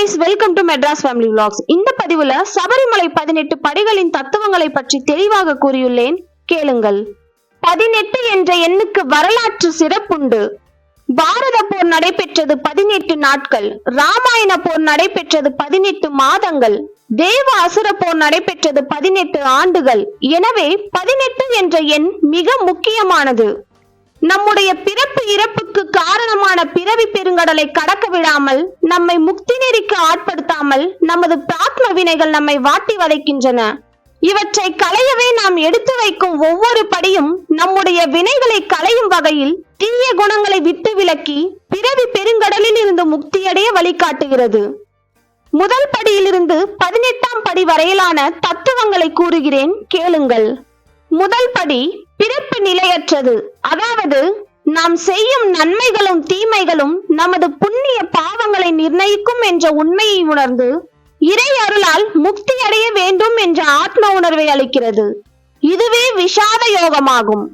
Guys welcome to Madras family vlogs. இந்த பதிவுல சபரிமலை பதினெட்டு படிகளின் தத்துவங்களை பற்றி தெளிவாக கூறியுள்ளேன். கேளுங்கள். பதினெட்டு என்ற எண்ணுக்கு வரலாற்று சிறப்புண்டு. பாரத போர் நடைபெற்றது பதினெட்டு நாட்கள். ராமாயண போர் நடைபெற்றது பதினெட்டு மாதங்கள். தேவ அசுர போர் நடைபெற்றது பதினெட்டு ஆண்டுகள். எனவே பதினெட்டு என்ற எண் மிக முக்கியமானது. நம்முடைய பிறப்பு இறப்புக்கு காரணமான பிறவி பெருங்கடலை கடக்க விடாமல் நம்மை முக்தி நெறிக்கு ஆட்படுத்தாமல் நமது பிராத்ம வினைகள் நம்மை வாட்டி வதைக்கின்றன. இவற்றை களையவே நாம் எடுத்து வைக்கும் ஒவ்வொரு படியும் நம்முடைய வினைகளை களையும் வகையில் தீய குணங்களை விட்டு விலக்கி பிறவி பெருங்கடலில் இருந்து முக்தியடைய வழிகாட்டுகிறது. முதல் படியிலிருந்து பதினெட்டாம் படி வரையிலான தத்துவங்களை கூறுகிறேன் கேளுங்கள். முதல் படி பிறப்பு நிலையற்றது. அதாவது நாம் செய்யும் நன்மைகளும் தீமைகளும் நமது புண்ணிய பாவங்களை நிர்ணயிக்கும் என்ற உண்மையை உணர்ந்து இறை அருளால் முக்தி அடைய வேண்டும் என்ற ஆத்ம உணர்வை அளிக்கிறது. இதுவே விஷாத யோகமாகும்.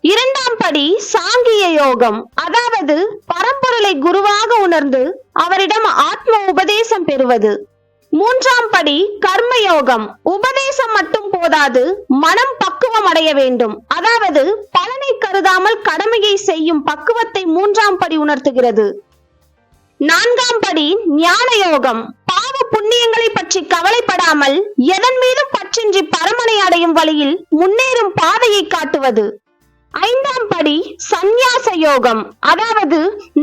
இரண்டாம் படி சாங்கிய யோகம். அதாவது பரம்பொருளை குருவாக உணர்ந்து அவரிடம் ஆத்ம உபதேசம் பெறுவது. மூன்றாம் படி கர்ம யோகம் உபதேசம் மட்டும் போதாது மனம் பக்குவம் அடைய வேண்டும். அதாவது பலனை கருதாமல் கடமையை செய்யும் பக்குவத்தை மூன்றாம் படி உணர்த்துகிறது. நான்காம் படி ஞான யோகம் பாவ புண்ணியங்களை பற்றி கவலைப்படாமல் எதன் மீதும் பற்றின்றி பரமனை அடையும் வழியில் முன்னேறும் பாதையை காட்டுவது. ஐந்தாம் படி சந்நியாச யோகம். அதாவது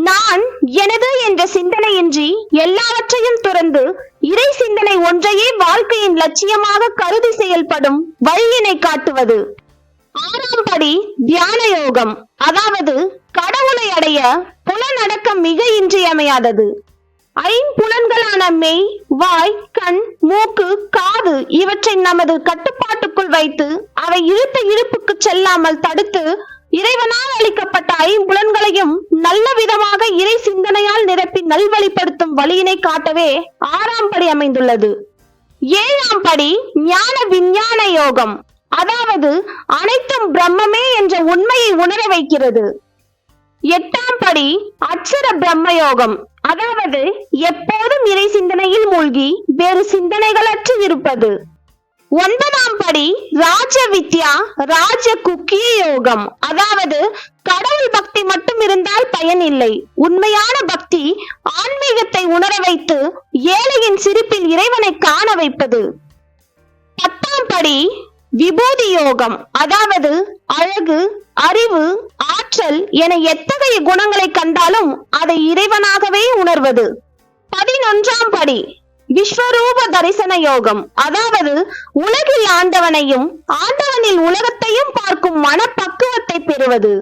நான் எனது என்ற சிந்தனையின்றி எல்லாவற்றையும் துறந்து ஒன்றையே வாழ்க்கையின் லட்சியமாக கருதி செயல்படும் வழியினை காட்டுவது. ஆறாம் படி தியான யோகம். அதாவது கடவுளை அடைய புலனடக்கம் மிக இன்றியமையாதது. ஐம்புலன்களான மெய் வாய் கண் மூக்கு காது இவற்றை நமது கட்டுப்பாட்டுக்குள் வைத்து அவை இழுத்த இழுப்புக்கு செல்லாமல் தடுத்து இறைவனால் அளிக்கப்பட்ட ஐம்புலன்களையும் நல்ல விதமாக இறை சிந்தனையால் நிரப்பி நல்வழிப்படுத்தும் வழியினை காட்டவே ஆறாம் படி அமைந்துள்ளது. ஏழாம் படி ஞான விஞ்ஞான யோகம். அதாவது அனைத்தும் பிரம்மமே என்ற உண்மையை உணர வைக்கிறது. எட்டாம் படி அட்சர பிரம்ம யோகம். அதாவது எப்போதும் இறை சிந்தனையில் மூழ்கி வேறு சிந்தனைகளற்று இருப்பது. ஒன்பதாம் படி ராஜ வித்யா ராஜ குக்கிய யோகம். அதாவது கடவுள் பக்தி மட்டும் இருந்தால் பயன் இல்லை. உண்மையான பக்தி ஆன்மீகத்தை உணர வைத்து ஏழையின் சிரிப்பில் இறைவனை காண வைப்பது. பத்தாம் படி விபூதி யோகம். அதாவது அழகு அறிவு ஆற்றல் என எத்தகைய குணங்களை கண்டாலும் அதை இறைவனாகவே உணர்வது. பதினொன்றாம் படி விஸ்வரூப தரிசன யோகம். அதாவது உலகில் ஆண்டவனையும் ஆண்டவனில் உலகத்தையும் பார்க்கும் மனப்பக்குவத்தை பெறுவது.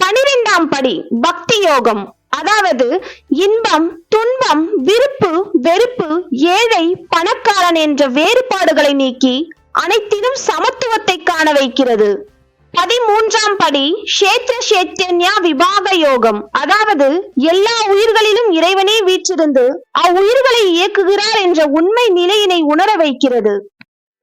பனிரெண்டாம் படி பக்தி யோகம். அதாவது இன்பம் துன்பம் விருப்பு வெறுப்பு ஏழை பணக்காரன் என்ற வேறுபாடுகளை நீக்கி அனைத்திலும் சமத்துவத்தை காண வைக்கிறது. பதிமூன்றாம் படி கஷேத்திர சேத்தன்யா விபாக யோகம். அதாவது எல்லா உயிர்களிலும் இறைவனே வீற்றிருந்து அவ்வுயிர்களை இயக்குகிறார் என்ற உண்மை நிலையினை உணர வைக்கிறது.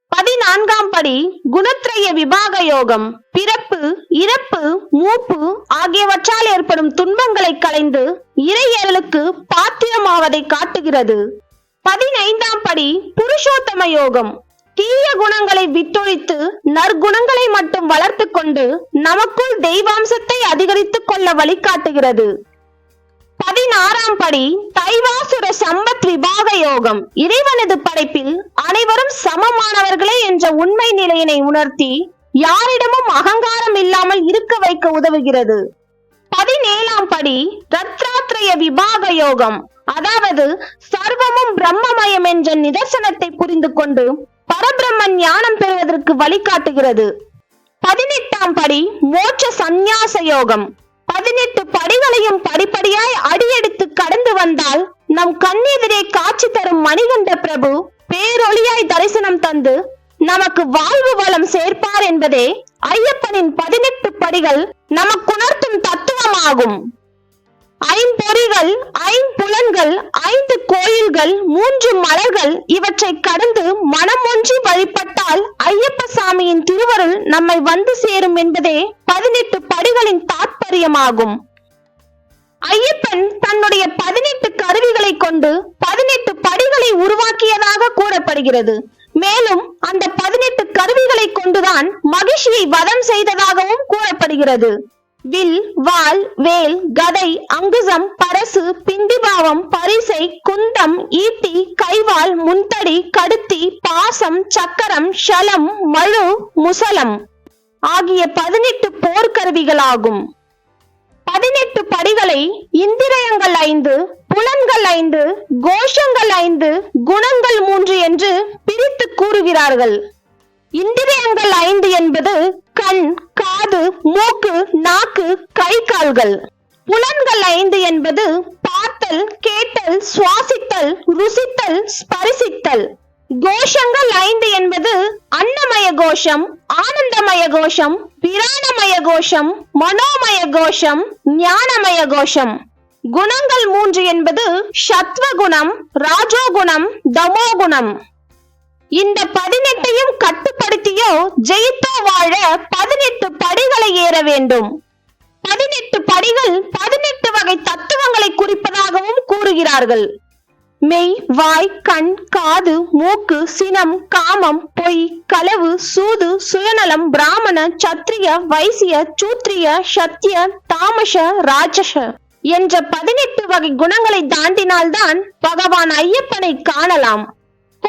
பதினான்காம் படி குணத்ரய விபாக யோகம். பிறப்பு இறப்பு மூப்பு ஆகியவற்றால் ஏற்படும் துன்பங்களை களைந்து இறையர்களுக்கு பாத்திரமாவதை காட்டுகிறது. பதினைந்தாம் படி புருஷோத்தம யோகம். தீய குணங்களை விட்டொழித்து நற்குணங்களை மட்டும் வளர்த்து கொண்டு நமக்குள் தெய்வாம்சத்தை அதிகரித்துக் கொள்ள வழிகாட்டுகிறது. பதினாறாம் படி தைவாசுர சம்பத் விபாக யோகம். இறைவனது படைப்பில் அனைவரும் சமமானவர்களே என்ற உண்மை நிலையினை உணர்த்தி யாரிடமும் அகங்காரம் இல்லாமல் இருக்க வைக்க உதவுகிறது. பதினேழாம் படி ரத்ராத்ரய விபாக யோகம். அதாவது சர்வமும் பிரம்மமயம் என்ற நிதர்சனத்தை புரிந்து கொண்டு பரபிரம்ம ஞானம் பெறுவதற்கு வழிகாட்டுகிறது. பதினெட்டாம் படி மோட்ச சந்நியாச யோகம். பதினெட்டு படிகளையும் படிப்படியாய் அடியெடுத்து கடந்து வந்தால் நம் கண்ணெதிரே காட்சி தரும் மணிகண்ட பிரபு பேரொளியாய் தரிசனம் தந்து நமக்கு வாழ்வு வளம் சேர்ப்பார் என்பதே ஐயப்பனின் பதினெட்டு படிகள் நமக்குணர்த்தும் தத்துவமாகும். ஐம்பொறிகள் ஐம்புலன்கள் ஐந்து கோயில்கள் மூன்று மலர்கள் இவற்றை கடந்து மனம் ஒன்றி வழிபட்டால் ஐயப்ப சாமியின் திருவருள் நம்மை வந்து சேரும் என்பதே பதினெட்டு படிகளின் தாற்பயமாகும் ஐயப்பன் தன்னுடைய பதினெட்டு கருவிகளை கொண்டு பதினெட்டு படிகளை உருவாக்கியதாக கூறப்படுகிறது. மேலும் அந்த பதினெட்டு கருவிகளை கொண்டுதான் மகிழ்ச்சியை வதம் செய்ததாகவும் கூறப்படுகிறது. வில் வாள் வேல் கதை அங்குசம் பரசு பிண்டிபாவம் பரிசை குந்தம் ஈட்டி கைவாள் முன்தடி கடுத்தி பாசம் சக்கரம் ஷலம் மழு முசலம் ஆகிய பதினெட்டு போர்க்கருவிகளாகும். பதினெட்டு படிகளை இந்திரயங்கள் ஐந்து புலன்கள் ஐந்து கோஷங்கள் ஐந்து குணங்கள் மூன்று என்று பிரித்து கூறுகிறார்கள். இந்திரியங்கள் ஐந்து என்பது கண் காது மூக்கு நாக்கு கை கால்கள் புலன்கள் ஐந்து என்பது பார்த்தல் கேட்டல் சுவாசித்தல் ருசித்தல் ஸ்பரிசித்தல். கோஷங்கள் ஐந்து என்பது அன்னமய கோஷம் ஆனந்தமய கோஷம் பிராணமய கோஷம் மனோமய கோஷம் ஞானமய கோஷம். குணங்கள் மூன்று என்பது சத்வ குணம் ராஜோகுணம் தமோகுணம். இந்த பதினெட்டையும் கட்டுப்படுத்தியோ ஜெயித்தோ வாழ பதினெட்டு படிகளை ஏற வேண்டும். பதினெட்டு படிகள் பதினெட்டு வகை தத்துவங்களை குறிப்பதாகவும் கூறுகிறார்கள். மெய் வாய் கண் காது மூக்கு சினம் காமம் பொய் களவு சூது சுயநலம் பிராமண சத்திரிய வைசிய சூத்ரிய சத்திய தாமச ராட்சச என்ற பதினெட்டு வகை குணங்களை தாண்டினால்தான் பகவான் ஐயப்பனை காணலாம்.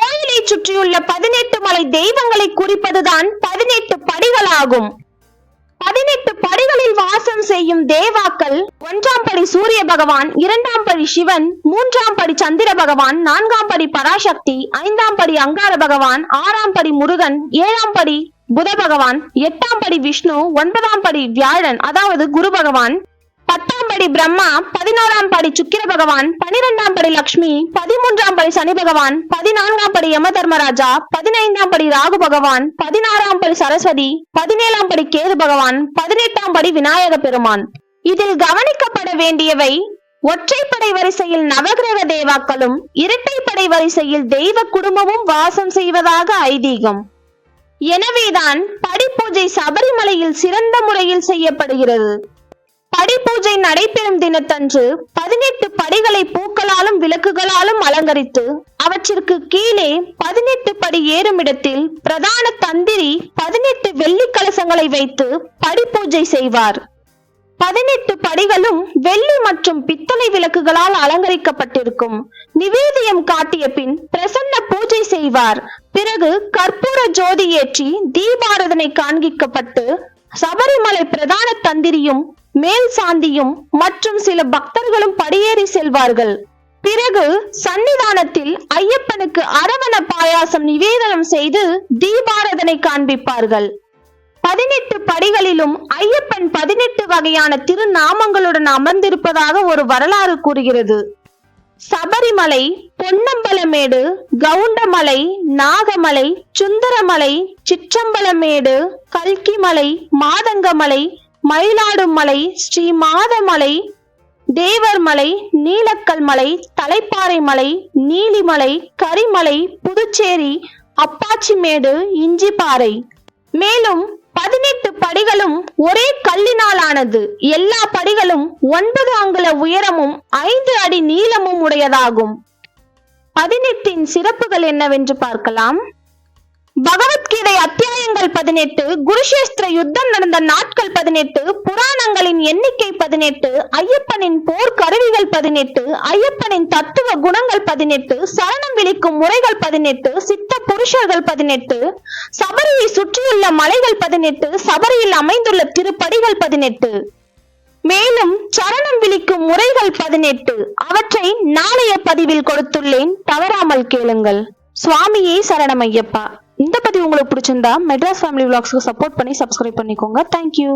கோயிலை சுற்றியுள்ள பதினெட்டு மலை தெய்வங்களை குறிப்பதுதான் பதினெட்டு படிகளாகும். பதினெட்டு படிகளில் வாசம் செய்யும் தேவாக்கள் ஒன்றாம் படி சூரிய பகவான் இரண்டாம் படி சிவன் மூன்றாம் படி சந்திர பகவான் நான்காம் படி பராசக்தி ஐந்தாம் படி அங்கார பகவான் ஆறாம் படி முருகன் ஏழாம் படி புத பகவான் எட்டாம் படி விஷ்ணு ஒன்பதாம் படி வியாழன் அதாவது குரு பகவான் பத்தாம் படி பிரம்மா பதினோராம் படி சுக்கிர பகவான் பனிரெண்டாம் படி லக்ஷ்மி பதிமூன்றாம் படி சனி பகவான் பதினான்காம் படி யம தர்மராஜா பதினைந்தாம் படி ராகு பகவான் பதினாறாம் படி சரஸ்வதி பதினேழாம் படி கேது பகவான் பதினெட்டாம் படி விநாயக பெருமான். இதில் கவனிக்கப்பட வேண்டியவை ஒற்றைப்படை வரிசையில் நவகிரக தேவாக்களும் இரட்டைப்படை வரிசையில் தெய்வ குடும்பமும் வாசம் செய்வதாக ஐதீகம். எனவேதான் படிப்பூஜை சபரிமலையில் சிறந்த முறையில் செய்யப்படுகிறது. படிப்பூஜை நடைபெறும் தினத்தன்று பதினெட்டு படிகளை பூக்களாலும் விளக்குகளாலும் அலங்கரித்து அவற்றிற்கு கீழே பதினெட்டு படி ஏறும் இடத்தில் பிரதான தந்திரி பதினெட்டு வெள்ளி கலசங்களை வைத்து படிப்பூஜை செய்வார். பதினெட்டு படிகளும் வெள்ளி மற்றும் பித்தளை விளக்குகளால் அலங்கரிக்கப்பட்டிருக்கும். நிவேதியம் காட்டிய பின் பிரசன்ன பூஜை செய்வார். பிறகு கற்பூர ஜோதி ஏற்றி தீபாரதனை காண்பிக்கப்பட்டு சபரிமலை பிரதான தந்திரியும் மேல் சாந்தியும் மற்றும் சில பக்தர்களும் படியேறி செல்வார்கள். பிறகு சன்னிதானத்தில் ஐயப்பனுக்கு அரவண பாயாசம் நிவேதனம் செய்து தீபாரதனை காண்பிப்பார்கள். பதினெட்டு படிகளிலும் ஐயப்பன் பதினெட்டு வகையான திருநாமங்களுடன் அமர்ந்திருப்பதாக ஒரு வரலாறு கூறுகிறது. சபரிமலை பொன்னம்பலமேடு கவுண்டமலை நாகமலை சுந்தரமலை சிற்றம்பலமேடு கல்கிமலை மாதங்கமலை மயிலாடுமலை ஸ்ரீ மாதமலை தேவர்மலை நீலக்கல் மலை தலைப்பாறை மலை நீலிமலை கரிமலை புதுச்சேரி அப்பாச்சிமேடு இஞ்சிப்பாறை மேலும் பதினெட்டு படிகளும் ஒரே கல்லினால் ஆனது எல்லா படிகளும் ஒன்பது அங்குல உயரமும் ஐந்து அடி நீளமும் உடையதாகும். பதினெட்டின் சிறப்புகள் என்னவென்று பார்க்கலாம். பகவத்கீதை அத்தியாயங்கள் பதினெட்டு குருஷேஸ்திர யுத்தம் நடந்த நாட்கள் பதினெட்டு புராணங்களின் எண்ணிக்கை பதினெட்டு ஐயப்பனின் போர் கருவிகள் பதினெட்டு ஐயப்பனின் தத்துவ குணங்கள் பதினெட்டு சரணம் விழிக்கும் முறைகள் பதினெட்டு சித்த புருஷர்கள் பதினெட்டு சபரியை சுற்றியுள்ள மலைகள் பதினெட்டு சபரியில் அமைந்துள்ள திருப்படிகள் பதினெட்டு. மேலும் சரணம் விழிக்கும் முறைகள் பதினெட்டு. அவற்றை நாளைய பதிவில் கொடுத்துள்ளேன். தவறாமல் கேளுங்கள். சுவாமியே சரணம் ஐயப்பா இந்த பதிவு உங்களுக்கு பிடிச்சிருந்தா மெட்ராஸ் ஃபேமிலி விளாக்ஸ்க்கு சப்போர்ட் பண்ணி சப்ஸ்கிரைப் பண்ணிக்கோங்க. Thank you